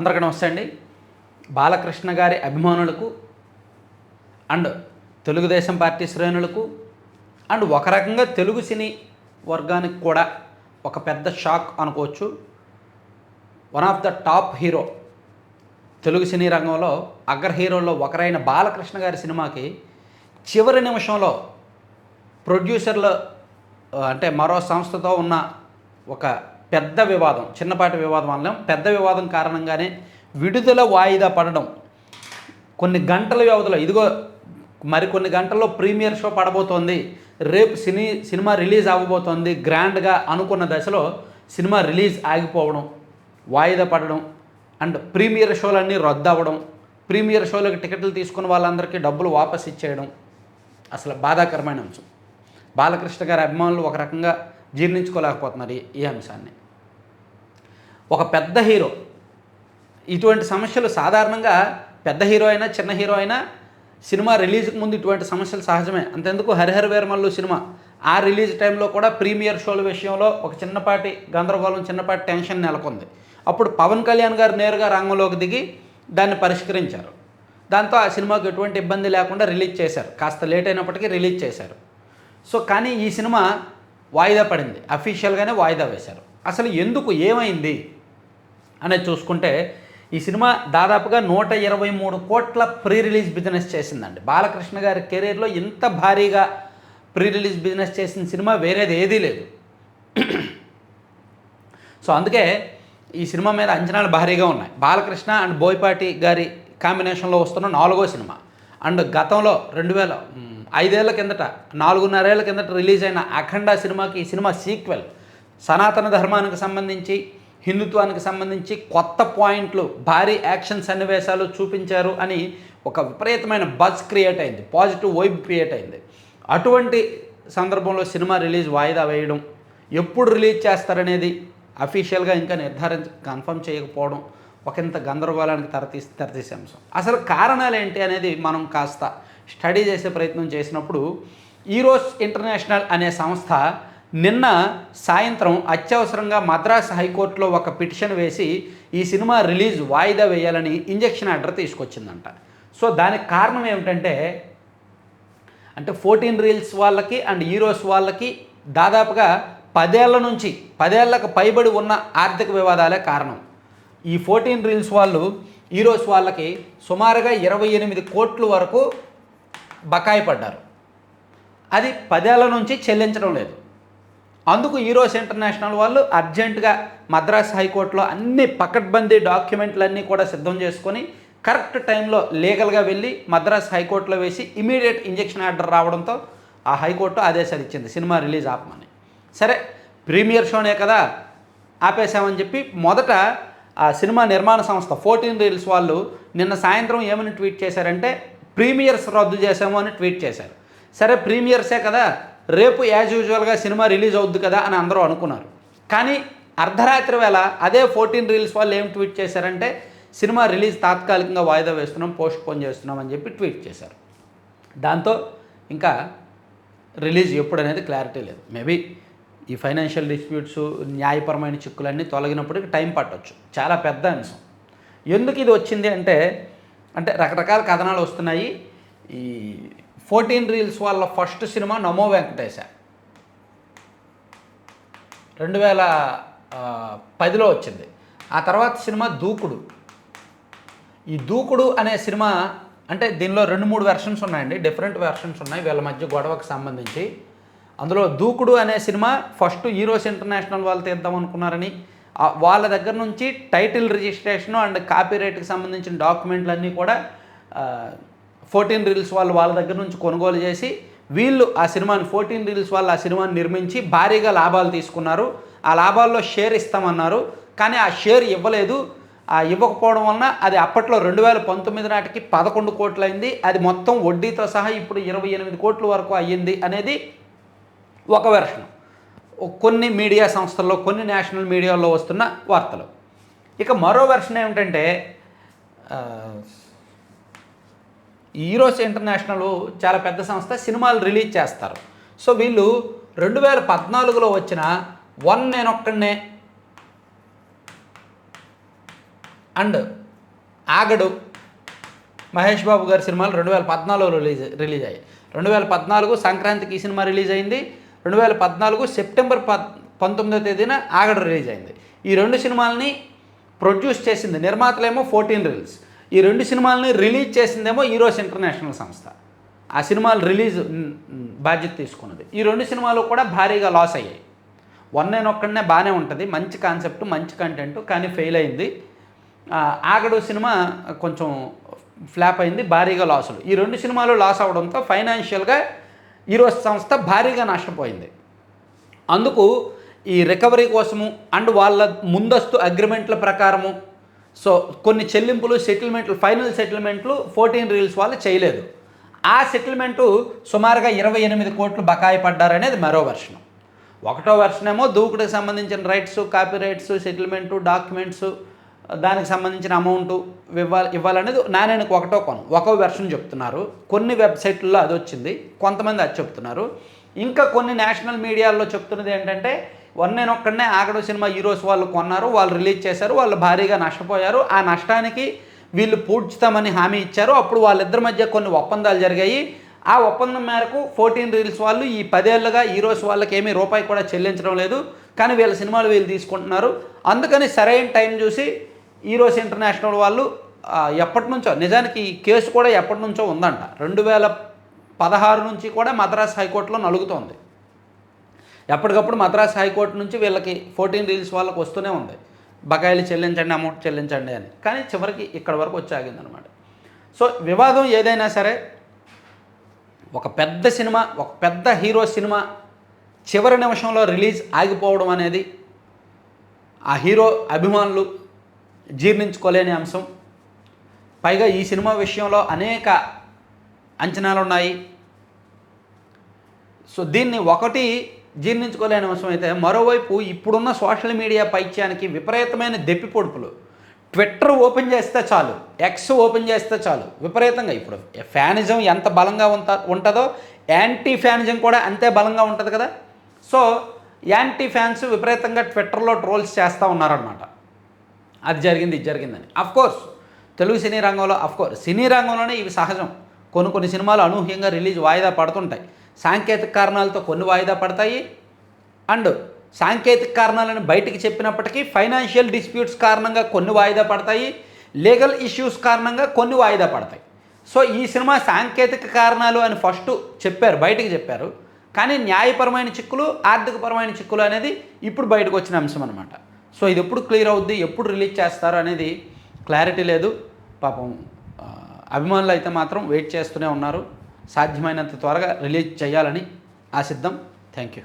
అందరికీ నమస్తే అండి. బాలకృష్ణ గారి అభిమానులకు అండ్ తెలుగుదేశం పార్టీ శ్రేణులకు అండ్ ఒక రకంగా తెలుగు సినీ వర్గానికి కూడా ఒక పెద్ద షాక్ అనుకోవచ్చు. One of the top hero Telugu cine రంగంలో అగ్ర హీరోల్లో ఒకరైన బాలకృష్ణ గారి సినిమాకి చివరి నిమిషంలో ప్రొడ్యూసర్లు అంటే మరో సంస్థతో ఉన్న ఒక పెద్ద వివాదం చిన్నపాటి వివాదం అనలేం. పెద్ద వివాదం కారణంగానే విడుదల వాయిదా పడడం. కొన్ని గంటల వ్యవధిలో ఇదిగో మరికొన్ని గంటల్లో ప్రీమియర్ షో పడబోతోంది. రేపు సినీ సినిమా రిలీజ్ అవ్వబోతోంది గ్రాండ్గా అనుకున్న దశలో సినిమా రిలీజ్ ఆగిపోవడం వాయిదా పడడం అండ్ ప్రీమియర్ షోలన్నీ రద్దు అవ్వడం ప్రీమియర్ షోలకు టికెట్లు తీసుకున్న వాళ్ళందరికీ డబ్బులు వాపస్ ఇచ్చేయడం అసలు బాధాకరమైన అంశం. బాలకృష్ణ గారి అభిమానులు ఒక రకంగా జీర్ణించుకోలేకపోతున్నారు ఈ అంశాన్ని. ఒక పెద్ద హీరో. ఇటువంటి సమస్యలు సాధారణంగా పెద్ద హీరో అయినా చిన్న హీరో అయినా సినిమా రిలీజ్కి ముందు ఇటువంటి సమస్యలు సహజమే. అంతెందుకు హరిహర వీరమల్లు సినిమా. ఆ రిలీజ్ టైంలో కూడా ప్రీమియర్ షోల విషయంలో ఒక చిన్నపాటి గందరగోళం చిన్నపాటి టెన్షన్ నెలకొంది. అప్పుడు పవన్ కళ్యాణ్ గారు నేరుగా రంగంలోకి దిగి దాన్ని పరిష్కరించారు. దాంతో ఆ సినిమాకు ఎటువంటి ఇబ్బంది లేకుండా రిలీజ్ చేశారు. కాస్త లేట్ అయినప్పటికీ రిలీజ్ చేశారు. సో కానీ ఈ సినిమా వాయిదా పడింది. అఫీషియల్గానే వాయిదా వేశారు. అసలు ఎందుకు? ఏమైంది? అనేది చూసుకుంటే ఈ సినిమా దాదాపుగా నూట ఇరవై మూడు కోట్ల ప్రీ రిలీజ్ బిజినెస్ చేసిందండి. బాలకృష్ణ గారి కెరీర్లో ఇంత భారీగా ప్రీ రిలీజ్ బిజినెస్ చేసిన సినిమా వేరేది ఏదీ లేదు. సో అందుకే ఈ సినిమా మీద అంచనాలు భారీగా ఉన్నాయి. బాలకృష్ణ అండ్ బోయపాటి గారి కాంబినేషన్లో వస్తున్న నాలుగో సినిమా. అండ్ గతంలో రెండు వేల ఐదేళ్ళ కిందట నాలుగున్నరేళ్ళ కిందట రిలీజ్ అయిన అఖండ సినిమాకి ఈ సినిమా సీక్వెల్. సనాతన ధర్మానికి సంబంధించి హిందుత్వానికి సంబంధించి కొత్త పాయింట్లు భారీ యాక్షన్ సన్నివేశాలు చూపించారు అని ఒక విపరీతమైన బజ్ క్రియేట్ అయింది పాజిటివ్ వైబ్ క్రియేట్ అయింది. అటువంటి సందర్భంలో సినిమా రిలీజ్ వాయిదా వేయడం ఎప్పుడు రిలీజ్ చేస్తారనేది అఫీషియల్గా ఇంకా నిర్ధారించ కన్ఫర్మ్ చేయకపోవడం ఒకంత గందరగోళానికి తెరతీ తెరతీసే అంశం. అసలు కారణాలు ఏంటి అనేది మనం కాస్త స్టడీ చేసే ప్రయత్నం చేసినప్పుడు ఈరోస్ ఇంటర్నేషనల్ అనే సంస్థ నిన్న సాయంత్రం అత్యవసరంగా మద్రాస్ హైకోర్టులో ఒక పిటిషన్ వేసి ఈ సినిమా రిలీజ్ వాయిదా వేయాలని ఇంజెక్షన్ ఆర్డర్ తీసుకొచ్చిందంట. సో దానికి కారణం ఏమిటంటే అంటే ఫోర్టీన్ రీల్స్ వాళ్ళకి అండ్ హీరోస్ వాళ్ళకి దాదాపుగా పదేళ్ళ నుంచి పదేళ్ళకు పైబడి ఉన్న ఆర్థిక వివాదాలే కారణం. ఈ ఫోర్టీన్ రీల్స్ వాళ్ళు హీరోస్ వాళ్ళకి సుమారుగా ఇరవై ఎనిమిది కోట్ల వరకు బకాయి పడ్డారు. అది పదేళ్ళ నుంచి చెల్లించడం లేదు. అందుకు హీరోస్ ఇంటర్నేషనల్ వాళ్ళు అర్జెంటుగా మద్రాస్ హైకోర్టులో అన్ని పకడ్బందీ డాక్యుమెంట్లన్నీ కూడా సిద్ధం చేసుకొని కరెక్ట్ టైంలో లీగల్గా వెళ్ళి మద్రాస్ హైకోర్టులో వేసి ఇమీడియట్ ఇంజెక్షన్ ఆర్డర్ రావడంతో ఆ హైకోర్టు ఆదేశాలు ఇచ్చింది. సినిమా రిలీజ్ ఆపమని. సరే ప్రీమియర్ షోనే కదా ఆపేశామని చెప్పి మొదట ఆ సినిమా నిర్మాణ సంస్థ ఫోర్టీన్ రీల్స్ వాళ్ళు నిన్న సాయంత్రం ఏమని ట్వీట్ చేశారంటే ప్రీమియర్స్ రద్దు చేశాము అని ట్వీట్ చేశారు. సరే ప్రీమియర్సే కదా రేపు యాజ్ యూజువల్గా సినిమా రిలీజ్ అవుద్ది కదా అని అందరూ అనుకున్నారు. కానీ అర్ధరాత్రి వేళ అదే ఫోర్టీన్ రీల్స్ వాళ్ళు ఏం ట్వీట్ చేశారంటే సినిమా రిలీజ్ తాత్కాలికంగా వాయిదా వేస్తున్నాం పోస్ట్ పోన్ చేస్తున్నాం అని చెప్పి ట్వీట్ చేశారు. దాంతో ఇంకా రిలీజ్ ఎప్పుడు అనేది క్లారిటీ లేదు. మేబీ ఈ ఫైనాన్షియల్ డిస్ప్యూట్స్ న్యాయపరమైన చిక్కులన్నీ తొలగినప్పటికి టైం పట్టవచ్చు చాలా పెద్ద అంశం. ఎందుకు ఇది వచ్చింది అంటే అంటే రకరకాల కథనాలు వస్తున్నాయి. ఈ ఫోర్టీన్ రీల్స్ వాళ్ళ ఫస్ట్ సినిమా నమో వెంకటేశ. రెండు వేల పదిలో వచ్చింది. ఆ తర్వాత సినిమా దూకుడు. ఈ దూకుడు అనే సినిమా అంటే దీనిలో రెండు మూడు వెర్షన్స్ ఉన్నాయండి. డిఫరెంట్ వెర్షన్స్ ఉన్నాయి. వీళ్ళ మధ్య గొడవకు సంబంధించి. అందులో దూకుడు అనే సినిమా ఫస్ట్ హీరోస్ ఇంటర్నేషనల్ వాళ్ళు తీద్దాం అనుకున్నారని వాళ్ళ దగ్గర నుంచి టైటిల్ రిజిస్ట్రేషన్ అండ్ కాపీరైట్కి సంబంధించిన డాక్యుమెంట్లు అన్నీ కూడా ఫోర్టీన్ రీల్స్ వాళ్ళు వాళ్ళ దగ్గర నుంచి కొనుగోలు చేసి వీళ్ళు ఆ సినిమాని ఫోర్టీన్ రీల్స్ వాళ్ళు ఆ సినిమాని నిర్మించి భారీగా లాభాలు తీసుకున్నారు. ఆ లాభాల్లో షేర్ ఇస్తామన్నారు. కానీ ఆ షేర్ ఇవ్వలేదు. ఆ ఇవ్వకపోవడం వలన అది అప్పట్లో రెండు వేల పంతొమ్మిది నాటికి పదకొండు కోట్లు అయింది. అది మొత్తం వడ్డీతో సహా ఇప్పుడు ఇరవై ఎనిమిది కోట్ల వరకు అయ్యింది అనేది ఒక వెర్షన్. కొన్ని మీడియా సంస్థల్లో కొన్ని నేషనల్ మీడియాలో వస్తున్న వార్తలు. ఇక మరో వెర్షన్ ఏమిటంటే ఈరోస్ హీరోస్ ఇంటర్నేషనల్ చాలా పెద్ద సంస్థ సినిమాలు రిలీజ్ చేస్తారు. సో వీళ్ళు రెండు వేల పద్నాలుగులో వచ్చిన వన్ నేనొక్కడనే అండ్ ఆగడు మహేష్ బాబు గారి సినిమాలు రెండు వేల పద్నాలుగులో రిలీజ్ రిలీజ్ అయ్యాయి. రెండు వేల పద్నాలుగు సంక్రాంతికి ఈ సినిమా రిలీజ్ అయింది. రెండు వేల పద్నాలుగు సెప్టెంబర్ పద్ పంతొమ్మిదో తేదీన ఆగడు రిలీజ్ అయింది. ఈ రెండు సినిమాలని ప్రొడ్యూస్ చేసింది నిర్మాతలేమో ఫోర్టీన్ రీల్స్. ఈ రెండు సినిమాలని రిలీజ్ చేసిందేమో ఈరోస్ ఇంటర్నేషనల్ సంస్థ. ఆ సినిమాలు రిలీజ్ బాధ్యత తీసుకున్నది. ఈ రెండు సినిమాలు కూడా భారీగా లాస్ అయ్యాయి. వన్ నేను ఒక్కడనే బాగానే ఉంటుంది. మంచి కాన్సెప్ట్ మంచి కంటెంట్ కానీ ఫెయిల్ అయింది. ఆగడు సినిమా కొంచెం ఫ్లాప్ అయింది భారీగా లాసులు. ఈ రెండు సినిమాలు లాస్ అవడంతో ఫైనాన్షియల్గా ఈరోజు సంస్థ భారీగా నష్టపోయింది. అందుకు ఈ రికవరీ కోసము అండ్ వాళ్ళ ముందస్తు అగ్రిమెంట్ల ప్రకారము సో కొన్ని చెల్లింపులు సెటిల్మెంట్లు ఫైనల్ సెటిల్మెంట్లు ఫోర్టీన్ రీల్స్ వాళ్ళు చేయలేదు. ఆ సెటిల్మెంటు సుమారుగా ఇరవై ఎనిమిది కోట్లు బకాయి పడ్డారనేది మరో వెర్షన్ ఒకటో వెర్షన్ ఏమో దూకుడికి సంబంధించిన rights copy rights settlement documents దానికి సంబంధించిన అమౌంట్ ఇవ్వాలి ఇవ్వాలనేది నాణ్యానికి ఒకటో కొను ఒక్కో వెర్షన్ చెప్తున్నారు. కొన్ని వెబ్సైట్లలో అది వచ్చింది. కొంతమంది అది చెప్తున్నారు. ఇంకా కొన్ని నేషనల్ మీడియాల్లో చెప్తున్నది ఏంటంటే వన్ నేను ఒక్కడనే ఆగడం సినిమా హీరోస్ వాళ్ళు కొన్నారు వాళ్ళు రిలీజ్ చేశారు వాళ్ళు భారీగా నష్టపోయారు. ఆ నష్టానికి వీళ్ళు పూడ్చుతామని హామీ ఇచ్చారు. అప్పుడు వాళ్ళిద్దరి మధ్య కొన్ని ఒప్పందాలు జరిగాయి. ఆ ఒప్పందం మేరకు ఫోర్టీన్ రీల్స్ వాళ్ళు ఈ పదేళ్ళుగా హీరోస్ వాళ్ళకి ఏమీ రూపాయి కూడా చెల్లించడం లేదు. కానీ వీళ్ళ సినిమాలు వీళ్ళు తీసుకుంటున్నారు. అందుకని సరైన టైం చూసి హీరోస్ ఇంటర్నేషనల్ వాళ్ళు ఎప్పటి నుంచో నిజానికి ఈ కేసు కూడా ఎప్పటి నుంచో ఉందంట. రెండు వేల పదహారు నుంచి కూడా మద్రాస్ హైకోర్టులో నలుగుతోంది. ఎప్పటికప్పుడు మద్రాస్ హైకోర్టు నుంచి వీళ్ళకి ఫోర్టీన్ రీల్స్ వాళ్ళకి వస్తూనే ఉంది. బకాయిలు చెల్లించండి అమౌంట్ చెల్లించండి అని. కానీ చివరికి ఇక్కడ వరకు వచ్చాగిందనమాట సో వివాదం ఏదైనా సరే ఒక పెద్ద సినిమా ఒక పెద్ద హీరో సినిమా చివరి నిమిషంలో రిలీజ్ ఆగిపోవడం అనేది ఆ హీరో అభిమానులు జీర్ణించుకోలేని అంశం. పైగా ఈ సినిమా విషయంలో అనేక అంచనాలు ఉన్నాయి సో దీన్ని ఒకటి జీర్ణించుకోలేని అంశం అయితే మరోవైపు ఇప్పుడున్న సోషల్ మీడియా పైత్యానికి విపరీతమైన దెప్పి పొడుపులు. ట్విట్టర్ ఓపెన్ చేస్తే చాలు ఎక్స్ ఓపెన్ చేస్తే చాలు విపరీతంగా. ఇప్పుడు ఫ్యానిజం ఎంత బలంగా ఉంట ఉంటుందో యాంటీ ఫ్యానిజం కూడా అంతే బలంగా ఉంటుంది కదా. సో యాంటీ ఫ్యాన్స్ విపరీతంగా ట్విట్టర్లో ట్రోల్స్ చేస్తూ ఉన్నారనమాట అది జరిగింది ఇది జరిగిందని. కోర్స్ తెలుగు సినీ రంగంలో కోర్స్ సినీ రంగంలోనే ఇవి సహజం. కొన్ని కొన్ని సినిమాలు అనూహ్యంగా రిలీజ్ వాయిదా పడుతుంటాయి. సాంకేతిక కారణాలతో కొన్ని వాయిదా పడతాయి. అండ్ సాంకేతిక కారణాలను బయటికి చెప్పినప్పటికీ ఫైనాన్షియల్ డిస్ప్యూట్స్ కారణంగా కొన్ని వాయిదా పడతాయి. లీగల్ ఇష్యూస్ కారణంగా కొన్ని వాయిదా పడతాయి. సో ఈ సినిమా సాంకేతిక కారణాలు అని ఫస్ట్ చెప్పారు బయటికి చెప్పారు. కానీ న్యాయపరమైన చిక్కులు ఆర్థికపరమైన చిక్కులు అనేది ఇప్పుడు బయటకు వచ్చిన అంశం అనమాట సో ఇది ఎప్పుడు క్లియర్ అవుద్ది ఎప్పుడు రిలీజ్ చేస్తారు అనేది క్లారిటీ లేదు. పాపం అభిమానులు అయితే మాత్రం వెయిట్ చేస్తూనే ఉన్నారు. సాధ్యమైనంత త్వరగా రిలీజ్ చేయాలని ఆశిద్దాం. Thank you